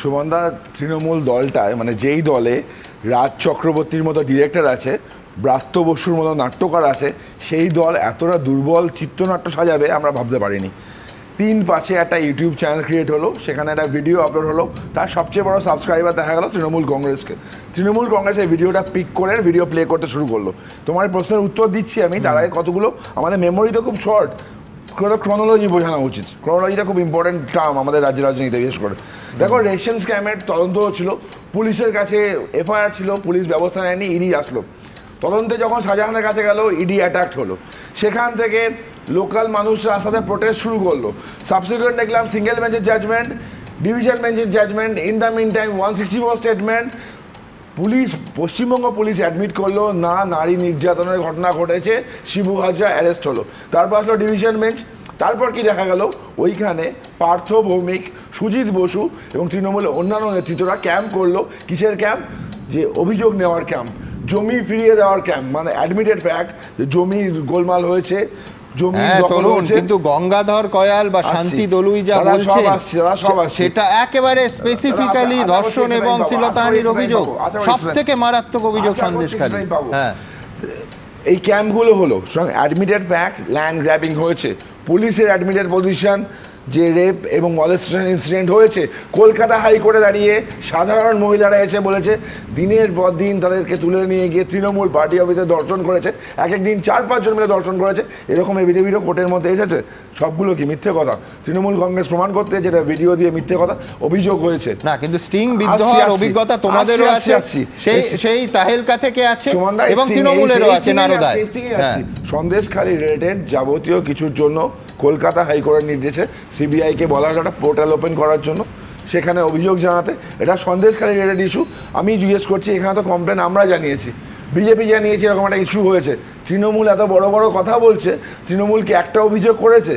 সুমনদা তৃণমূল দলটায় মানে যেই দলে রাজ চক্রবর্তীর মতো ডিরেক্টর আছে, ব্রাত্য বসুর মতো নাট্যকার আছে, সেই দল এতটা দুর্বল চিত্রনাট্য সাজাবে আমরা ভাবতে পারিনি। তিন পাশে একটা ইউটিউব চ্যানেল ক্রিয়েট হলো, সেখানে একটা ভিডিও আপলোড হলো, তার সবচেয়ে বড় সাবস্ক্রাইবার দেখা গেল তৃণমূল কংগ্রেসকে। তৃণমূল কংগ্রেস এই ভিডিওটা পিক করে ভিডিও প্লে করতে শুরু করল। তোমার প্রশ্নের উত্তর দিচ্ছি আমি, তার আগে কতগুলো? আমাদের মেমোরি তো খুব শর্ট ক্রনোলজি বোঝানো উচিত। ক্রনোলজিটা খুব ইম্পর্টেন্ট টার্ম আমাদের রাজ্য রাজনীতিতে, বিশেষ করে। দেখো, রেশন স্ক্যামের তদন্ত হচ্ছিল পুলিশের কাছে এফআইআর ছিল, পুলিশ ব্যবস্থা নেয়নি, ইডি আসলো। তদন্তে যখন শাহজাহানের কাছে গেল, ইডি অ্যাটাক হলো। সেখান থেকে লোকাল মানুষ রাস্তাতে প্রোটেস্ট শুরু করল। সাবসিকুয়েন্ট দেখলাম সিঙ্গেল বেঞ্চের জাজমেন্ট ডিভিশন বেঞ্চের judgement in the meantime one sixty four statement police, Paschimbanga police admit করল, না, নারী নির্যাতনের ঘটনা ঘটেছে, শিবু হাজরা অ্যারেস্ট হলো। তারপর আসলো ডিভিশন বেঞ্চ তারপর কি দেখা গেল? ওইখানে পার্থ ভৌমিক, সুজিত বসু এবং তৃণমূলের অন্যান্য নেতৃত্বরা ক্যাম্প করল। কিসের ক্যাম্প যে অভিযোগ নেওয়ার ক্যাম্প জমি ফিরিয়ে দেওয়ার ক্যাম্প মানে অ্যাডমিটেড ফ্যাক্ট যে জমি গোলমাল হয়েছে জমি হ্যাঁ তরুণ কিন্তু গঙ্গাধর কয়াল বা শান্তি দলুই যা বলছে। সেটা একেবারে স্পেসিফিক্যালি ধর্ষণ এবং পাবো, শ্লীলতাহানির অভিযোগ। সব থেকে মারাত্মক অভিযোগ সন্দেশখালী হ্যাঁ। এই ক্যাম্পগুলো হলো অ্যাডমিটেড ফ্যাক্ট ল্যান্ড গ্র্যাবিং হয়েছে। পুলিশের অ্যাডমিটেড পজিশন যে রেপ এবং মলেস্টেশন ইনসিডেন্ট হয়েছে কলকাতা হাইকোর্টে দাঁড়িয়ে সাধারণ মহিলারা এসে বলেছে দিনের পর দিন তাদেরকে তুলে নিয়ে গিয়ে তৃণমূল পার্টি অফিসে দর্শন করেছে। এক এক দিন চার পাঁচজন মিলে দর্শন করেছে। এরকম এভিডেভিডও কোর্টের মধ্যে এসেছে। সবগুলো কি মিথ্যে কথা? তৃণমূল কংগ্রেস প্রমাণ করতে যেটা ভিডিও দিয়ে মিথ্যে কথা অভিযোগ হয়েছে। না কিন্তু স্টিং বিদ্ধ হওয়ার অভিজ্ঞতা তোমাদেরও আছে। সেই সেই তাহেলকা থেকে আছে এবং তৃণমূলেরও আছে নারদায়। হ্যাঁ। সন্দেশখালী রিলেটেড যাবতীয় কিছুর জন্য কলকাতা হাইকোর্টের নির্দেশে সিবিআইকে বলা হলো একটা পোর্টাল ওপেন করার জন্য। সেখানে অভিযোগ জানাতে এটা সন্দেশখালী রিলেটেড ইস্যু আমি জিজ্ঞেস করছি, এখানে তো কমপ্লেন আমরা জানিয়েছি। বিজেপি জানিয়েছে এরকম একটা ইস্যু হয়েছে। তৃণমূল এত বড় বড় কথা বলছে তৃণমূলকে একটা অভিযোগ করেছে?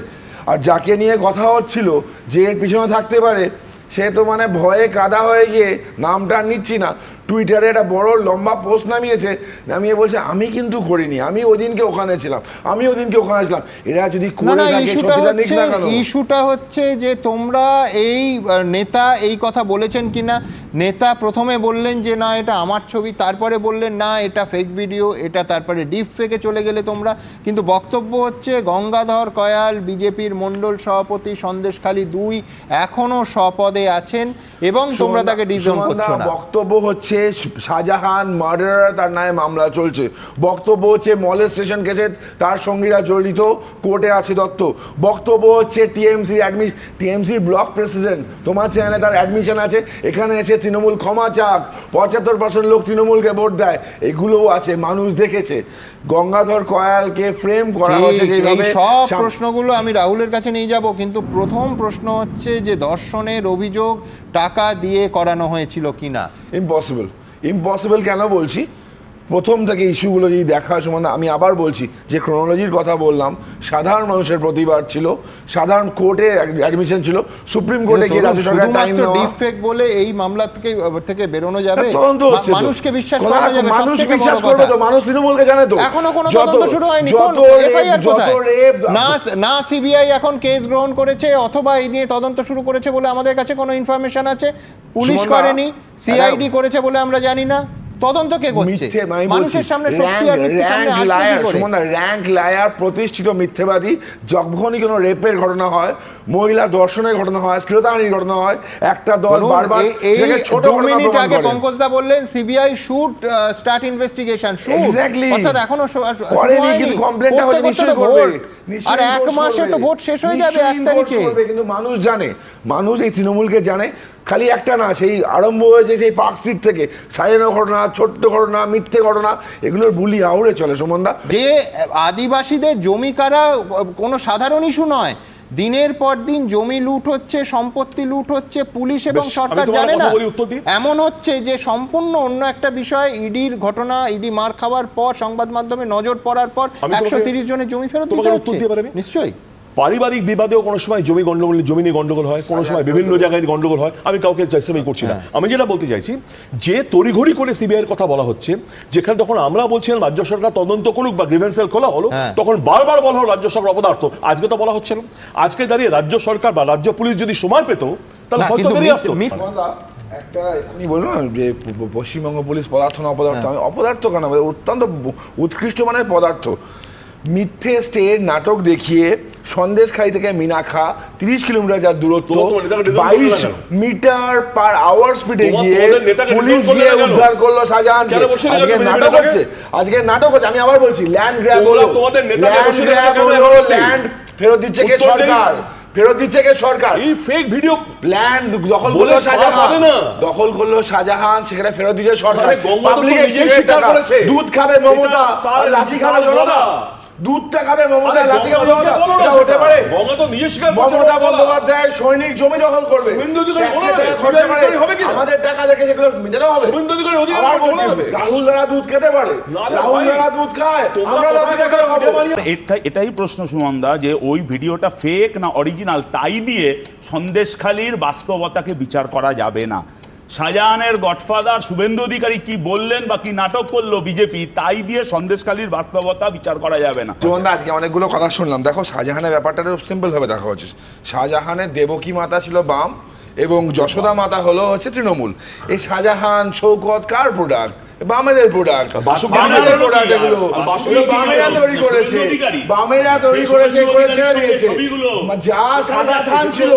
আর যাকে নিয়ে কথা হচ্ছিল, যে এর পিছনে থাকতে পারে, সে তো মানে ভয়ে কাদা হয়ে গিয়ে নামটা নিচ্ছি না। টুইটারে একটা বড় লম্বা পোস্ট নামিয়েছে নামিয়ে বলছে আমি কিন্তু করিনি আমি ওদিনকে ওখানে ছিলাম আমি ওদিনকে ওখানে ছিলাম। এরা যদি ইস্যুটা হচ্ছে যে তোমরা এই নেতা এই কথা বলেছেন কিনা? নেতা প্রথমে বললেন যে না এটা আমার ছবি। তারপরে বললেন না এটা ফেক ভিডিও এটা তারপরে ডিপ ফেকে চলে গেলে তোমরা। কিন্তু বক্তব্য হচ্ছে গঙ্গাধর কয়াল বিজেপির মণ্ডল সভাপতি সন্দেশখালী দুই এখনও স্বপদে আছেন এবং তোমরা তাকে ডিজন করছ না। বক্তব্য হচ্ছে শাহজাহান মার্ডারার তার নামে মামলা চলছে। বক্তব্য হচ্ছে মলের স্টেশন কেসে তার সঙ্গীরা জড়িত, কোর্টে আছে দত্ত। বক্তব্য হচ্ছে টিএমসির অ্যাডমি টিএমসির ব্লক প্রেসিডেন্ট তোমার চ্যানেলে তার অ্যাডমিশন আছে, এখানে এসে তৃণমূল ক্ষমা চাক। পঁচাত্তর পার্সেন্ট লোক তৃণমূলকে ভোট দেয়, এগুলোও আছে, মানুষ দেখেছে। গঙ্গাধর কয়ালকে প্রেম করা যেভাবে সব প্রশ্নগুলো আমি রাহুলের কাছে নিয়ে যাব কিন্তু প্রথম প্রশ্ন হচ্ছে যে দর্শনের অভিযোগ টাকা দিয়ে করানো হয়েছিল কিনা। ইম্পসিবল ইম্পসিবল কেন বলছি? প্রথম থেকে ইস্যুগুলো যদি দেখা সময় আমি আবার বলছি যে ক্রোনোলজির কথা বললাম সাধারণ মানুষের প্রতিবাদ ছিল সাধারণ কোর্টে অ্যাডমিশন ছিল সুপ্রিম কোর্টে গিয়ে রাজ্য সরকার টাইম শুধুমাত্র ডিফেক্ট বলে এই মামলা থেকে থেকে বেরোনো যাবে? তদন্ত হচ্ছে মানুষকে বিশ্বাস করানো যাবে? মানুষ বিশ্বাস করবে তো? মানুষ তৃণমূলকে জানে তো। এখনও কোনো তদন্ত শুরু হয়নি। কোন এফআইআর কোথায়? না না সিবিআই এখন কেস গ্রহণ করেছে অথবা এই নিয়ে তদন্ত শুরু করেছে বলে আমাদের কাছে কোনো ইনফরমেশন আছে? পুলিশ করেনি সিআইডি করেছে বলে আমরা জানি না। তদন্ত কে করছে মানুষের সামনে সত্যি আর মিথ্যে সামনে আসবে কি করে rank liar, প্রতিষ্ঠিত মিথ্যেবাদী যখনই কোনো রেপের ঘটনা হয় মহিলা দর্শনের ঘটনা হয় শ্লীলতাহানির ঘটনা হয় একটা দল বারবার এই- ছোট মিনিট আগে করে। পঙ্কজদা বললেন CBI should start investigation Exactly. অর্থাৎ এখনও complaint-টা করতে হয়তো নিশ্চয়ই করবে। আর এক মাসে তো ভোট শেষ হয়ে যাবে এক তারিখে। কিন্তু মানুষ জানে মানুষ এই তৃণমূলকে জানে খালি একটা না সেই আরম্ভ হয়েছে সেই পার্ক স্ট্রিট থেকে। সাজানো ঘটনা ছোট্ট ঘটনা মিথ্যে ঘটনা এগুলোর বুলি আউড়ে চলে সুমনদা। যে আদিবাসীদের জমি কারা কোনো সাধারণ ইস্যু নয় দিনের পর দিন জমি লুট হচ্ছে সম্পত্তি লুট হচ্ছে পুলিশ এবং সরকার জানে না। এমন হচ্ছে যে সম্পূর্ণ অন্য একটা বিষয় ইডির ঘটনা ইডি মার খাওয়ার পর সংবাদ মাধ্যমে নজর পড়ার পর একশো তিরিশ জনের জমি ফেরত দিতে হচ্ছে? নিশ্চয়ই পারিবারিক বিবাদেও কোনো সময় জমি গন্ডগোল জমি নিয়ে গন্ডগোল হয় কোনো সময় বিভিন্ন জায়গায় গন্ডগোল হয়। আমি কাউকে জাস্টিফাই করছি না। আমি যেটা বলতে চাইছি যে তড়িঘড়ি করে সিবিআইয়ের কথা বলা হচ্ছে যেখানে তখন আমরা বলছিলাম রাজ্য সরকার তদন্ত করুক বা গ্রিভেন্সেল খোলা হলো হ্যাঁ। তখন বারবার বলা হলো রাজ্য সরকার অপদার্থ। আজকে তো বলা হচ্ছে না। আজকে দাঁড়িয়ে রাজ্য সরকার বা রাজ্য পুলিশ যদি সময় পেত তাহলে হয়তো বেরিয়ে আসতো। একটা যে পশ্চিমবঙ্গ পুলিশ পদার্থ না অপদার্থ আমি অপদার্থ কেন? অত্যন্ত উৎকৃষ্ট মানের পদার্থ। মিথ্যে স্টেজ নাটক দেখিয়ে সন্দেশখালি থেকে মিনাখা তিরিশ কিলোমিটার যার দূরত্ব বাইশ মিটার পার আওয়ার স্পিডে গিয়ে পুলিশ গিয়ে উদ্ধার করল রেখেছো আজকে নাটক হচ্ছে। আজকে নাটক হচ্ছে। আমি আবার বলছি ল্যান্ড গ্র্যাব হলো। ল্যান্ড গ্র্যাব হলো ল্যান্ড ফেরত দিচ্ছে কে সরকার? ফেরত দিচ্ছে কে সরকার? এই ফেক ভিডিও ল্যান্ড দখল করল শাহজাহান দখল করল শাহজাহান সেখানে ফেরত দিচ্ছে সরকার। দুধ খাবে মমতা লাঠি খাবে জনতা। দুধটা খাবে মমতা লাঠি খাবে গঙ্গা জনতা তো বলো না এটা হতে পারে। গঙ্গা তো নিজে স্বীকার করছে মমতা বন্দ্যোপাধ্যায় সৈনিক জমি দখল করবে। শুভেন্দু অধিকারী হবে কিনা? আমাদের টাকা দেখে সেগুলো মেটানো হবে। শুভেন্দু অধিকারী অধিকার রাহুল দুধ খেতে পারে রাহুল। দুধ খায় আমরা লাঠি খাব এটা এটাই প্রশ্ন সুমনদা যে ওই ভিডিওটা ফেক না অরিজিনাল তাই দিয়ে সন্দেশখালীর বাস্তবতাকে বিচার করা যাবে না। শাহজাহানের গডফাদার শুভেন্দু অধিকারী কি বললেন বা কি নাটক করল বিজেপি? তাই দিয়ে সন্দেশকালীর বাস্তবতা বিচার করা যাবে না। জীবনদা আজকে অনেকগুলো কথা শুনলাম। দেখো, শাহজাহানের ব্যাপারটা সিম্পল ভাবে দেখা হচ্ছে। শাহজাহানের দেবকী মাতা ছিল বাম এবং যশোদা মাতা হলো হচ্ছে তৃণমূল। এই শাহজাহান, শৌকত, কার প্রোডাক্ট বামেদের প্রোডাক্ট বামেদের এগুলো। বামেরা তৈরি করেছে। শুভেন্দু বামেরা তৈরি করেছে করে ছেড়ে দিয়েছে। যা সাদা ধান ছিল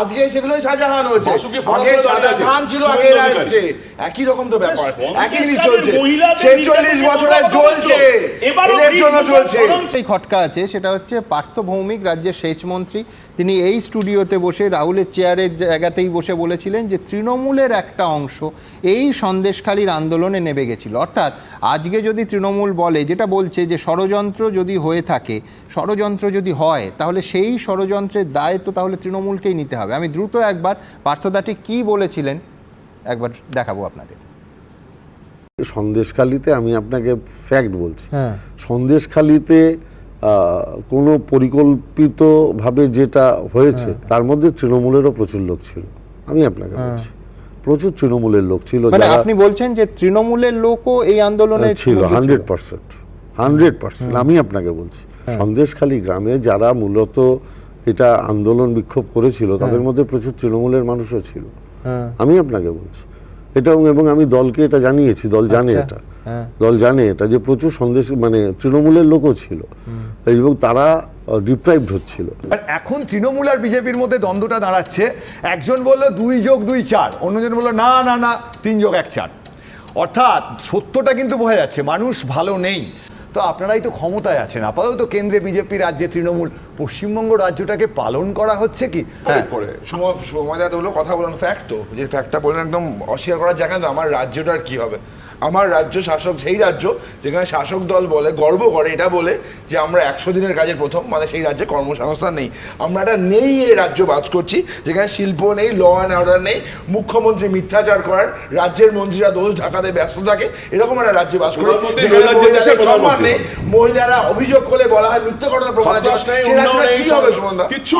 আজকে সেগুলোই সাজাহান হয়েছে আগে সাদা ধান ছিল আগে শুভেন্দু এরা অধিকারী। এসছে। একই রকম তো ব্যাপার একই জিনিস চলছে। ছেচল্লিশ নির্যাতনের বছরে কথা চলছে বলছো। এবারও এদের জন্য চলছে। সেই খটকা আছে সেটা হচ্ছে পার্থ ভৌমিক রাজ্যের সেচ মন্ত্রী। তিনি এই স্টুডিওতে বসে রাহুলের চেয়ারের জায়গাতেই বসে বলেছিলেন যে তৃণমূলের একটা অংশ এই সন্দেশখালীর আন্দোলনে নেমে গেছিল। অর্থাৎ আজকে যদি তৃণমূল বলে যেটা বলছে যে ষড়যন্ত্র যদি হয়ে থাকে ষড়যন্ত্র যদি হয় তাহলে সেই ষড়যন্ত্রের দায় তো তাহলে তৃণমূলকেই নিতে হবে। আমি দ্রুত একবার পার্থদাটি কি বলেছিলেন একবার দেখাবো আপনাদের। সন্দেশখালিতে আমি আপনাকে ফ্যাক্ট বলছি। হ্যাঁ। সন্দেশখালিতে কোনো পরিকল্পিতভাবে যেটা হয়েছে তার মধ্যে তৃণমূলেরও প্রচুর লোক ছিল। আমি আপনাকে বলছি প্রচুর তৃণমূলের লোক ছিল মানে আপনি বলছেন যে তৃণমূলের লোকও এই আন্দোলনে ছিল হান্ড্রেড পার্সেন্ট হান্ড্রেড পার্সেন্ট আমি আপনাকে বলছি। সন্দেশখালী গ্রামে যারা মূলত এটা আন্দোলন বিক্ষোভ করেছিল তাদের মধ্যে প্রচুর তৃণমূলের মানুষও ছিল। হ্যাঁ। আমি আপনাকে বলছি এটা এবং- এবং আমি দলকে এটা জানিয়েছি দল জানে আচ্ছা, এটা। হ্যাঁ। দল জানে এটা যে প্রচুর সন্দেশ মানে তৃণমূলের লোকও ছিল। এবং তারা ডিপ্রাইভড হচ্ছিল। আর এখন তৃণমূল আর বিজেপির মধ্যে দ্বন্দ্বটা দাঁড়াচ্ছে। একজন বলল দুই যোগ দুই চার অন্যজন বলল না না না তিন যোগ এক চার। অর্থাৎ সত্যটা কিন্তু বোঝা যাচ্ছে মানুষ ভালো নেই। তো আপনারাই তো ক্ষমতায় আছেন। আপাতত কেন্দ্রে বিজেপি রাজ্যে তৃণমূল পশ্চিমবঙ্গ রাজ্যটাকে পালন করা হচ্ছে কি? হ্যাঁ। পরে সময় সময় দাদা হলো কথা বলেন ফ্যাক্ট তো। যে ফ্যাক্টটা বললেন একদম অস্বীকার করার জায়গা না আমার রাজ্যটার কি হবে? আমার রাজ্য শাসক সেই রাজ্য যেখানে শাসক দল বলে গর্ব করে এটা বলে যে আমরা একশো দিনের কাজের প্রথম মানে সেই রাজ্যে কর্মসংস্থান নেই। আমরা একটা নেই এই রাজ্য বাস করছি যেখানে শিল্প নেই ল অ্যান্ড অর্ডার নেই মুখ্যমন্ত্রী মিথ্যাচার করেন রাজ্যের মন্ত্রীরা দোষ ঢাকাতে ব্যস্ত থাকে এরকম একটা রাজ্যে বাস করে। মহিলারা অভিযোগ করলে বলা হয় মিথ্যা ঘটনা নেই, কি হবে সুমনদা? কিচ্ছু